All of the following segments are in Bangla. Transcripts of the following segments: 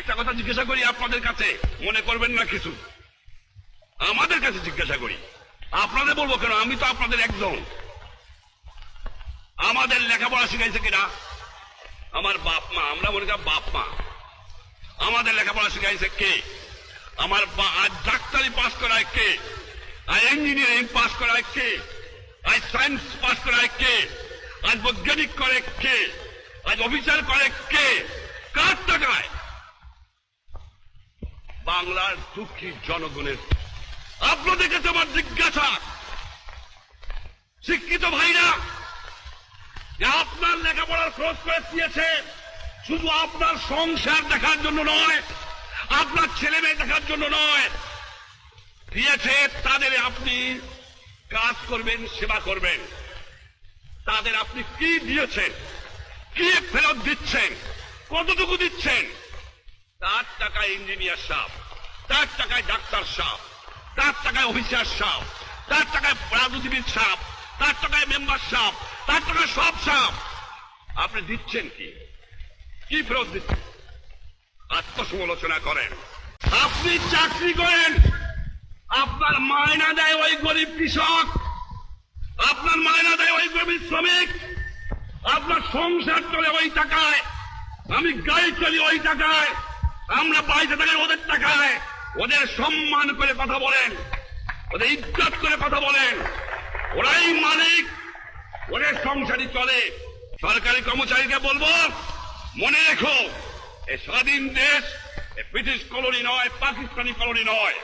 একটা কথা জিজ্ঞাসা করি আপনাদের কাছে, মনে করবেন না কিছু? আমাদের কাছে জিজ্ঞাসা করি। আপনাদের বলব কেন? আমি তো আপনাদের একজন আমাদের লেখাপড়া শিখাইছে কিনা? আমার বাপ মা, আমরা মনে করি বাপ মা। আমাদের লেখাপড়া শিখাইছে কে? আমার ডাক্তারি পাশ করায় কে? আজ ইঞ্জিনিয়ারিং পাশ করায় কে? আজ সায়েন্স পাশ করায় কে? আজ বৈজ্ঞানিক করে কে? আজ অফিসার করে কে? কার টাকায়? বাংলার দুঃখী জনগণের। আপনাদের কাছে আমার জিজ্ঞাসা? শিক্ষিত ভাইরা আপনার লেখাপড়ার খরচ করে দিয়েছে, শুধু আপনার সংসার দেখার জন্য নয়, আপনার ছেলে মেয়ে দেখার জন্য নয়, দিয়েছে, তাদের আপনি কাজ করবেন, সেবা করবেন। তাদের আপনি কি দিয়েছেন? কি ফেরত দিচ্ছেন? কতটুকু দিচ্ছেন? তার টাকা ইঞ্জিনিয়ার সাহ তার টাকায় ডাক্তার সাহ তার টাকায় অফিসার সাহ তার টাকায় রাজনীতিবিদ সাহ তার টাকায় মেম্বার সাহ তার টাকায় সব সাহ আপনি দিচ্ছেন কি? কি ফেরত দিচ্ছেন? আত্মসমালোচনা করেন। আপনি চাকরি করেন। আপনার মায়না দেয় ওই গরিব কৃষক। আপনার মায়না দেয় ওই গরিব শ্রমিক। আপনার সংসার চলে ওই টাকায়। আমি গাড়ি চলি ওই টাকায়। আমরা পয়সা থাকি ওদের টাকায়। ওদের সম্মান করে কথা বলেন। ওদের ইজ্জত করে কথা বলেন। ওরাই মালিক, ওদের সংসারই চলে। সরকারি কর্মচারীকে বলব, মনে রেখো, এ স্বাধীন দেশ, এ ব্রিটিশ কলোনি নয়, পাকিস্তানি কলোনি নয়।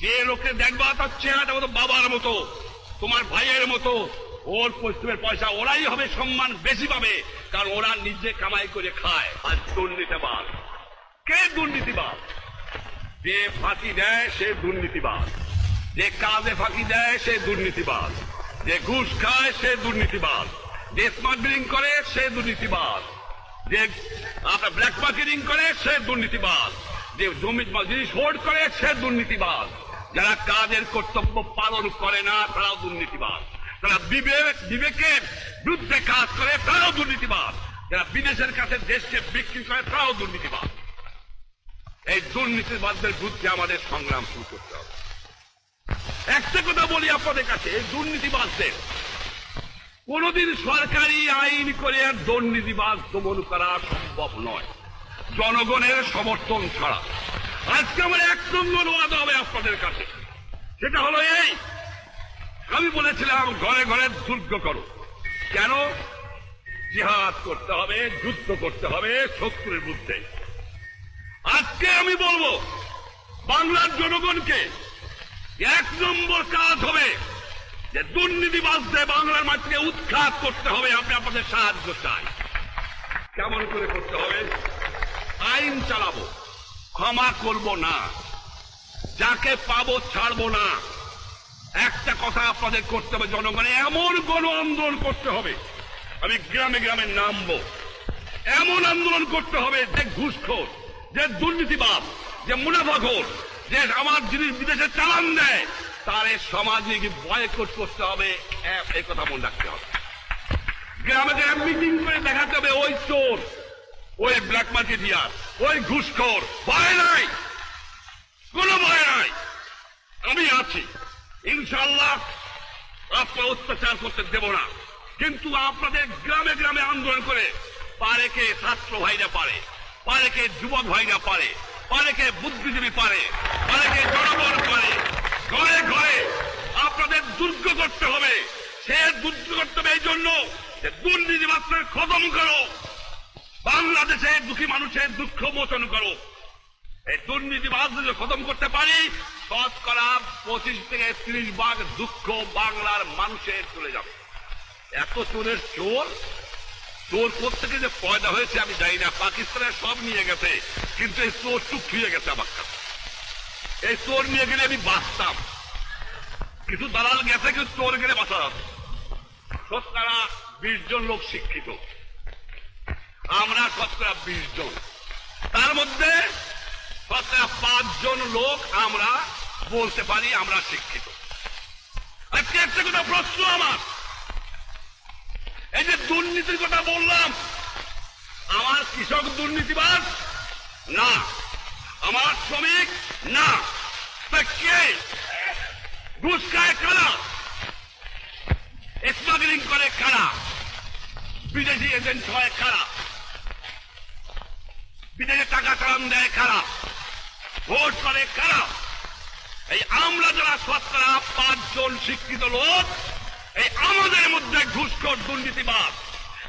যে লোকে দেখবা, তার চেহারাটা মতো বাবার মতো, তোমার ভাইয়ের মতো। ওর পশ্চিমের পয়সা ওরাই হবে, সম্মান বেশি পাবে, কারণ ওরা নিজে কামাই করে খায়। আর দুর্নীতিবাদ কে দুর্নীতিবাদ যে ফাঁকি দেয় সে দুর্নীতিবাদ যে কাজে ফাঁকি দেয় সে দুর্নীতিবাদ যে ঘুষ খায় সে দুর্নীতিবাদ যে স্মাগলিং করে সে দুর্নীতিবাদ যে, আপনার ব্ল্যাক মার্কেটিং করে সে দুর্নীতিবাদ যে জমি জিনিস হোল্ড করে সে দুর্নীতিবাদ যারা কাজের কর্তব্য পালন করে না, তারাও দুর্নীতিবাদ যারা বিবেক, বিবেকের বিরুদ্ধে কাজ করে, তারাও দুর্নীতিবাদ যারা বিদেশের কাছে দেশকে বিক্রি করে, তারাও দুর্নীতিবাদ এই দুর্নীতির দুর্নীতিবাদদের বিরুদ্ধে আমাদের সংগ্রাম শুরু করতে হবে। একটা কথা বলি আপনাদের কাছে দুর্নীতিবাদদের কোনদিন সরকারি আইন করে আর দুর্নীতিবাদ দমন করা সম্ভব নয়। জনগণের সমর্থন ছাড়া। আজকে আমার এক নম্বর ওয়াদা হবে আপনাদের কাছে। সেটা হলো এই। আমি বলেছিলাম, ঘরে ঘরে দুর্গ করো। কেন? জিহাদ করতে হবে, যুদ্ধ করতে হবে শত্রুর বিরুদ্ধে। আজকে আমি বলব, বাংলার জনগণকে এক নম্বর কাজ হবে যে দুর্নীতিবাজদের বাংলার মাটিকে উৎখাত করতে হবে, আমি আপনাদের সাহায্য চাই। কেমন করে করতে হবে? আইন চালাবো, ক্ষমা করব না, যাকে পাবো ছাড়বো না। একটা কথা আপনাদের করতে হবে, জনগণে এমন গণ আন্দোলন করতে হবে, আমি গ্রামে গ্রামে নামবো। এমন আন্দোলন করতে হবে যে ঘুষখোর যে দুর্নীতিবাদ, যে মুনাফাখোর যে আমার জিনিস বিদেশে চালান দেয়, তার এই সমাজে বয়কট করতে হবে? এই কথা মনে রাখতে হবে। গ্রামে গ্রামে মিটিং করে দেখাতে হবে, ওই চোর, ওই ব্ল্যাক মার্কেটিয়ার ওই ঘুষখোর, ভয় নাই। কোনো ভয় নাই। আমি আছি। ইনশাল্লাহ আপনার অত্যাচার করতে দেব না। কিন্তু আপনাদের গ্রামে গ্রামে আন্দোলন করে পারে কে ছাত্র ভাইরা পারে। পারে কে যুবক ভাইরা পারে পারে কে বুদ্ধিজীবী পারে পারে কে জনগণ পারে। ঘরে ঘরে আপনাদের দুর্গ করতে হবে, সে দুর্গ করতে হবে এই জন্য যে দুর্নীতি মাত্র খতম করো বাংলাদেশে দুঃখী মানুষের দুঃখ মোচন করো। এই দুর্নীতিবাদ যদি খতম করতে পারি, শতকরা পঁচিশ থেকে ত্রিশ ভাগ দুঃখ বাংলার মানুষের চলে যাবে। এত চোরের চোর চোর থেকে যে পয়দা হয়েছে, আমি জানি না। পাকিস্তানের সব নিয়ে গেছে, কিন্তু এই চোর চুপ ফিরে গেছে আমার কাছে। এই চোর নিয়ে গেলে আমি বাঁচতাম। কিছু দালাল গেছে, কিন্তু চোর গেলে বাঁচা শতকরা বিশ জন লোক শিক্ষিত। আমরা শতকরা বিশ জন। তার মধ্যে শতকরা পাঁচজন লোক আমরা বলতে পারি আমরা শিক্ষিত। আজকে একটা কথা প্রশ্ন আমার। এই যে দুর্নীতির কথা বললাম, আমার কৃষক দুর্নীতিবাদ না। আমার শ্রমিক? না। কে? ঘুষ খায় কারা? স্মাগলিং করে কারা? বিদেশি এজেন্ট হয় কারা? বিদেশে টাকা চালান দেয় কারা? ভোট করে কারা? এই আমরা যারা শতকরা পাঁচজন শিক্ষিত লোক এই আমাদের মধ্যে ঘুষখোর দুর্নীতিবাদ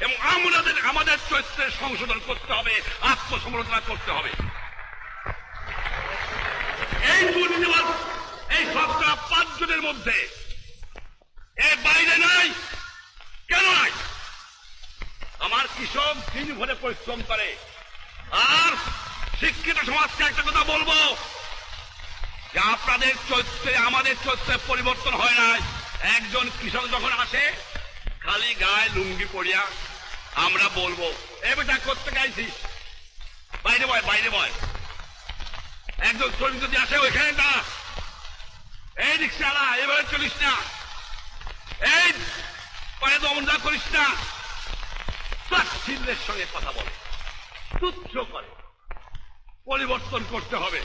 এবং আমাদের আমাদের চরিত্রের সংশোধন করতে হবে আত্মসমালোচনা করতে হবে। এই দুর্নীতিবাদ এই শতকরা পাঁচজনের মধ্যে। এর বাইরে নাই, কেন নাই? আমার কৃষক দিন ভরে পরিশ্রম করে। আর শিক্ষিত সমাজকে একটা কথা বলব, যে আপনাদের চরিত্রে, আমাদের চরিত্রে পরিবর্তন হয় নাই। একজন কৃষক যখন আসে, খালি গায়ে লুঙ্গি পড়িয়া আমরা বলব, এ বেটা করতে গাইছিস বাইরে বয় বাইরে বয়। একজন শ্রমিক যদি আসে, ওইখানে না এই রিক্সাওয়ালা, এভাবে চলিস না। এই, পায়ে দমনদা করিস না। সঙ্গে কথা বলে। তুচ্ছ করে। পরিবর্তন করতে হবে।